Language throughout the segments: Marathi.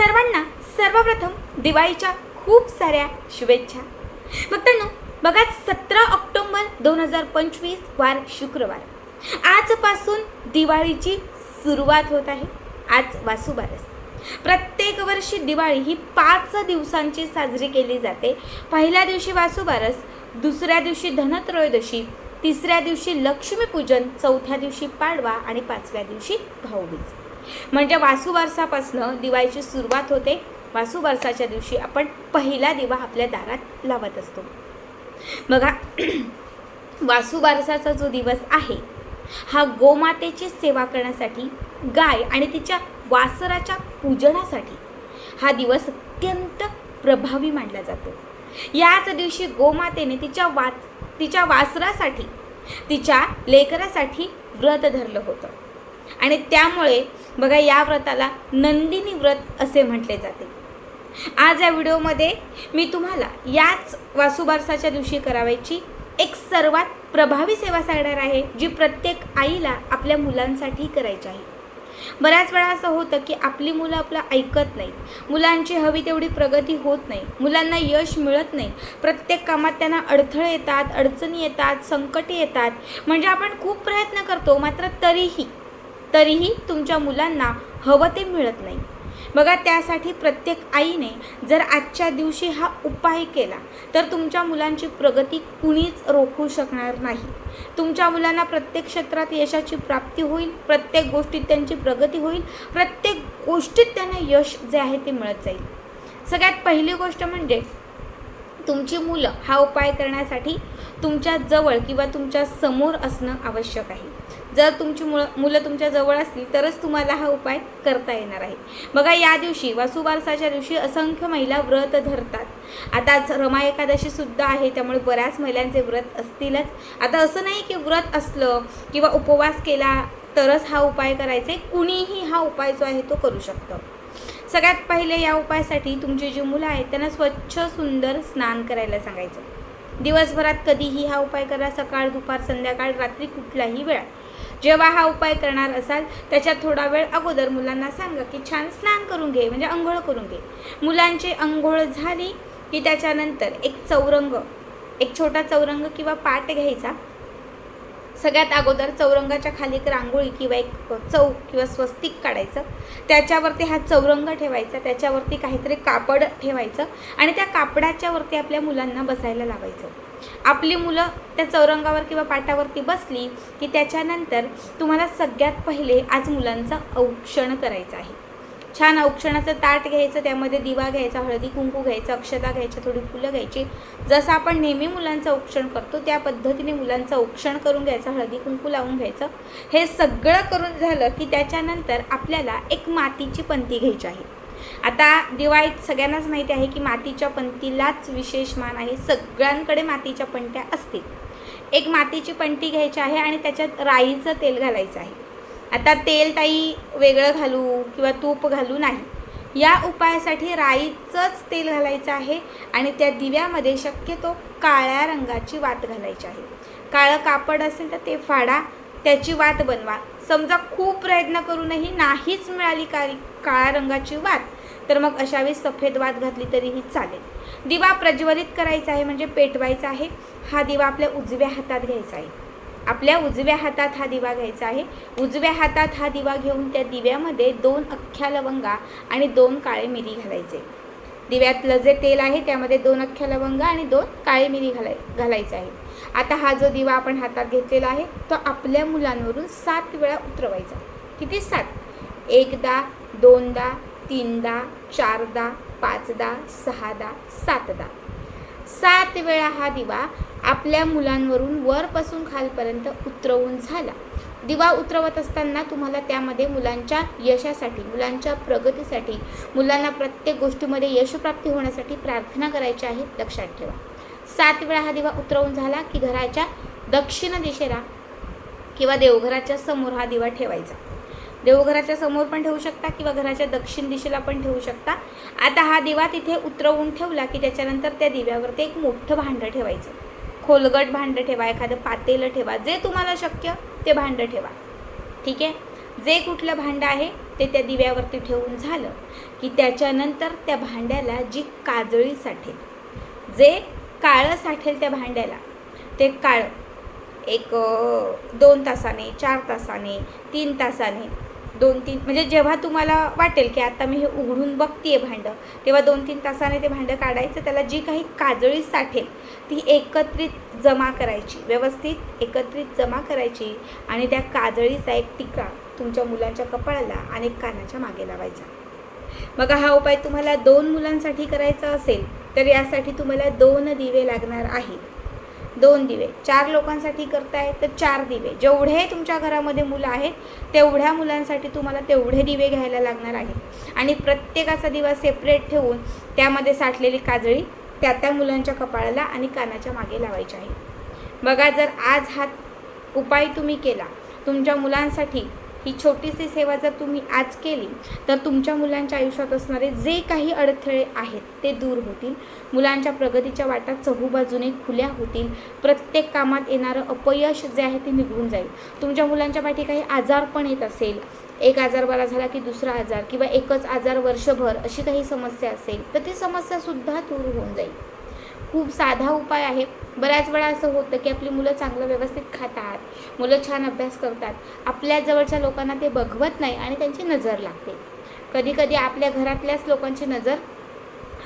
सर्वांना सर्वप्रथम दिवाळीच्या खूप साऱ्या शुभेच्छा. भक्तांनो बघा सतरा ऑक्टोंबर दोन हजार पंचवीस वार शुक्रवार. आजपासून दिवाळीची सुरुवात होत आहे. आज वासुबारस. प्रत्येक वर्षी दिवाळी ही पाच दिवसांची साजरी केली जाते. पहिल्या दिवशी वासुबारस दुसऱ्या दिवशी धनत्रयोदशी तिसऱ्या दिवशी लक्ष्मीपूजन चौथ्या दिवशी पाडवा आणि पाचव्या दिवशी भाऊबीज. म्हणजे वासुबारसापासनं दिवाळीची सुरुवात होते. वासुवारसाच्या दिवशी आपण पहिला दिवा आपल्या दारात लावत असतो. बघा वासुबारसाचा जो दिवस आहे हा गोमातेची सेवा करण्यासाठी गाय आणि तिच्या वासराच्या पूजनासाठी हा दिवस अत्यंत प्रभावी मानला जातो. याच दिवशी गोमातेने तिच्या वा तिच्या वासरासाठी तिच्या लेकरासाठी व्रत धरलं होतं. आणि त्यामुळे बघा या व्रताला नंदिनी व्रत असे म्हटले जाते. आज या व्हिडिओमध्ये मी तुम्हाला याच वासुबारसाच्या दिवशी करावायची एक सर्वात प्रभावी सेवा सांगणार आहे जी प्रत्येक आईला आपल्या मुलांसाठी करायची आहे. बऱ्याच वेळा असं होतं की आपली मुलं आपलं ऐकत नाही मुलांची हवी तेवढी प्रगती होत नाही. मुलांना यश मिळत नाही. प्रत्येक कामात त्यांना अडथळे येतात अडचणी येतात संकटे येतात. म्हणजे आपण खूप प्रयत्न करतो मात्र तरीही तरीही तुमच्या मुलांना हवं ते मिळत नाही. बघा त्यासाठी प्रत्येक आईने जर आजच्या दिवशी हा उपाय केला तर तुमच्या मुलांची प्रगती कुणीच रोखू शकणार नाही. तुमच्या मुलांना प्रत्येक क्षेत्रात यशाची प्राप्ती होईल प्रत्येक गोष्टीत त्यांची प्रगती होईल प्रत्येक गोष्टीत त्यांना यश जे आहे ते मिळत जाईल. सगळ्यात पहिली गोष्ट म्हणजे तुमची मुलं हा उपाय करण्यासाठी तुमच्या जवळ किंवा तुमच्यासमोर असणं आवश्यक आहे. जर तुमची मुलं मुलं तुमच्या जवळ असतील तरच तुम्हाला हा उपाय करता येणार आहे. बघा या दिवशी वासुबारसाच्या दिवशी असंख्य महिला व्रत धरतात. आता रमा एकादशीसुद्धा आहे त्यामुळे बऱ्याच महिलांचे व्रत असतीलच. आता असं नाही की व्रत असलं किंवा उपवास केला तरच हा उपाय करायचा. आहे कुणीही हा उपाय जो आहे तो करू शकतं. सगळ्यात पहिले या उपायासाठी तुमची जी मुलं आहेत त्यांना स्वच्छ सुंदर स्नान करायला सांगायचं. दिवसभरात कधीही हा उपाय करा सकाळ दुपार संध्याकाळ रात्री कुठलाही वेळा. जेव्हा हा उपाय करणार असाल त्याच्यात थोडा वेळ अगोदर मुलांना सांगा की छान स्नान करून घे म्हणजे अंघोळ करून घे. मुलांची अंघोळ झाली की त्याच्यानंतर एक चौरंग एक छोटा चौरंग किंवा पाट घ्यायचा. सगळ्यात अगोदर चौरंगाच्या खाली एक रांगोळी किंवा एक चौक किंवा स्वस्तिक काढायचं. त्याच्यावरती हा चौरंग ठेवायचा त्याच्यावरती काहीतरी कापड ठेवायचं आणि त्या कापडाच्यावरती आपल्या मुलांना बसायला लावायचं. आपली मुलं त्या चौरंगावर किंवा पाटावरती बसली की त्याच्यानंतर तुम्हाला सगळ्यात पहिले आज मुलांचं औक्षण करायचं आहे. छान औक्षणाचं ताट घ्यायचं त्यामध्ये दिवा घ्यायचा हळदी कुंकू घ्यायचं अक्षता घ्यायच्या थोडी फुलं घ्यायची. जसं आपण नेहमी मुलांचं औक्षण करतो त्या पद्धतीने मुलांचं औक्षण करून घ्यायचं हळदी कुंकू लावून घ्यायचं. हे सगळं करून झालं की त्याच्यानंतर आपल्याला एक मातीची पंती घ्यायची आहे. आता दिवाळीत सगळ्यांनाच माहिती आहे की मातीच्या पंतीलाच विशेष मान आहे. सगळ्यांकडे मातीच्या पंट्या असतील. एक मातीची पंटी घ्यायची आहे आणि त्याच्यात राईचं तेल घालायचं आहे. आता तेल ताई वेगळं घालू किंवा तूप घालू नाही या उपायासाठी राईचंच तेल घालायचं आहे आणि त्या दिव्यामध्ये शक्यतो काळ्या रंगाची वात घालायची आहे. काळं कापड असेल तर ते फाडा त्याची वात बनवा. समजा खूप प्रयत्न करूनही नाहीच मिळाली काळी काळ्या रंगाची वात तर मग अशावेळी सफेद वात घातली तरीही चालेल. दिवा प्रज्वलित करायचा आहे म्हणजे पेटवायचा आहे. हा दिवा आपल्या उजव्या हातात घ्यायचा आहे. आपल्या उजव्या हातात हा दिवा घ्यायचा आहे. उजव्या हातात हा दिवा घेऊन त्या दिव्यामध्ये दोन अख्ख्या लवंगा आणि दोन काळे मिरी घालायचे. दिव्यातलं जे तेल आहे त्यामध्ये दोन अख्ख्या लवंगा आणि दोन काळे मिरी घालाय घालायचे आहे आता हा जो दिवा आपण हातात घेतलेला आहे तो आपल्या मुलांवरून सात वेळा उतरवायचा. किती सात? एकदा दोनदा तीनदा चारदा पाचदा सहादा सातदा. सात वेळा हा दिवा आपल्या मुलांवरून वरपासून खालपर्यंत उतरवून झाला. दिवा उतरवत असताना तुम्हाला त्यामध्ये मुलांच्या यशासाठी मुलांच्या प्रगतीसाठी मुलांना प्रत्येक गोष्टीमध्ये यशप्राप्ती होण्यासाठी प्रार्थना करायची आहे लक्षात ठेवा. सात वेळा हा दिवा उतरवून झाला की घराच्या दक्षिण दिशेला किंवा देवघराच्या समोर हा दिवा ठेवायचा. देवघराच्या समोर पण ठेवू शकता किंवा घराच्या दक्षिण दिशेला पण ठेवू शकता. आता हा दिवा तिथे उतरवून ठेवला की त्याच्यानंतर त्या दिव्यावरती एक मोठं भांडं ठेवायचं. खोलगट भांडं ठेवा एखादं पातेलं ठेवा जे तुम्हाला शक्य ते भांडं ठेवा. ठीक आहे? जे कुठलं भांडं आहे ते त्या दिव्यावरती ठेवून झालं की त्याच्यानंतर त्या भांड्याला जी काजळी साठेल जे काळं साठेल त्या भांड्याला ते काळं एक दोन तासाने चार तासाने तीन तासाने दोन तीन म्हणजे जेव्हा तुम्हाला वाटेल की आता मी हे उघडून बघतीये भांडं तेव्हा दोन तीन तासाने ते भांडं काढायचं त्याला जी काही काजळी साठेल ती एकत्रित जमा करायची व्यवस्थित एकत्रित जमा करायची आणि त्या काजळीचा एक टिका तुमच्या मुलांच्या कपाळाला आणि कानाच्या मागे लावायचा. मग हा उपाय तुम्हाला दोन मुलांसाठी करायचा असेल तर यासाठी तुम्हाला दोन दिवे लागणार आहेत. दोन दिवे. चार लोकांसाठी करताय तर चार दिवे. जेवढे तुमच्या घरामध्ये मुलं आहेत तेवढ्या मुलांसाठी तुम्हाला तेवढे दिवे घ्यायला लागणार आहेत आणि प्रत्येकाचा दिवा सेपरेट ठेवून त्यामध्ये साठलेली काजळी त्या त्या मुलांच्या कपाळाला आणि कानाच्या मागे लावायची आहे. बघा जर आज हा उपाय तुम्ही केला तुमच्या मुलांसाठी ही छोटीशी सेवा जर तुम्ही आज केली तर तुमच्या मुलांच्या आयुष्यात असणारे जे काही अडथळे आहेत ते दूर होतील. मुलांच्या प्रगतीच्या वाटा चहूबाजूने खुल्या होतील. प्रत्येक कामात येणारं अपयश जे आहे ते निघून जाईल. तुमच्या मुलांच्या पाठी काही आजार पण येत असेल. एक आजार बरा झाला की दुसरा आजार किंवा एकच आजार वर्षभर अशी काही समस्या असेल तर ती समस्यासुद्धा दूर होऊन जाईल. खूप साधा उपाय आहे. बऱ्याच वेळा असं होतं की आपली मुलं चांगलं व्यवस्थित खातात मुलं छान अभ्यास करतात. आपल्या जवळच्या लोकांना ते बघवत नाही आणि त्यांची नजर लागते. कधी कधी आपल्या घरातल्याच लोकांची नजर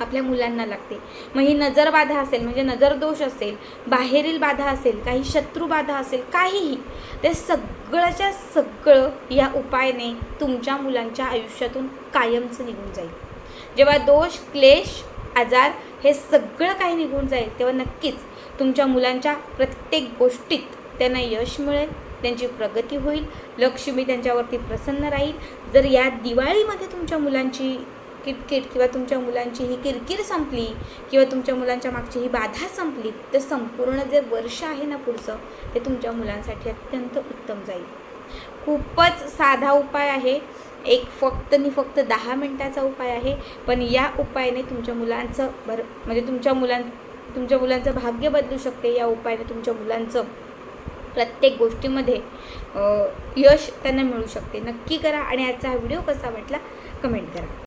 आपल्या मुलांना लागते. मग ही नजर बाधा असेल म्हणजे नजर दोष असेल बाहेरील बाधा असेल काही शत्रू बाधा असेल काहीही ते सगळंच्या सगळं या उपायाने तुमच्या मुलांच्या आयुष्यातून कायमचं निघून जाईल. जेव्हा दोष क्लेश आजार हे सगळं काही निघून जाईल तेव्हा नक्कीच तुमच्या मुलांच्या प्रत्येक गोष्टीत त्यांना यश मिळेल त्यांची प्रगती होईल. लक्ष्मी त्यांच्यावरती प्रसन्न राहील. जर या दिवाळीमध्ये तुमच्या मुलांची किटकिट किंवा तुमच्या मुलांची ही किरकिर संपली किंवा तुमच्या मुलांच्या मागची ही बाधा संपली तर संपूर्ण जे वर्ष आहे ना पुढचं ते तुमच्या मुलांसाठी अत्यंत उत्तम जाईल. खूपच साधा उपाय आहे. एक फक्त आणि फक्त दहा मिनटाचा उपाय आहे पण या उपायाने तुमच्या मुलांचं भर म्हणजे तुमच्या मुलां तुमच्या मुलांचं भाग्य बदलू शकते. या उपायाने तुमच्या मुलांचं प्रत्येक गोष्टीमध्ये यश त्यांना मिळू शकते. नक्की करा आणि आजचा हा व्हिडिओ कसा वाटला कमेंट करा.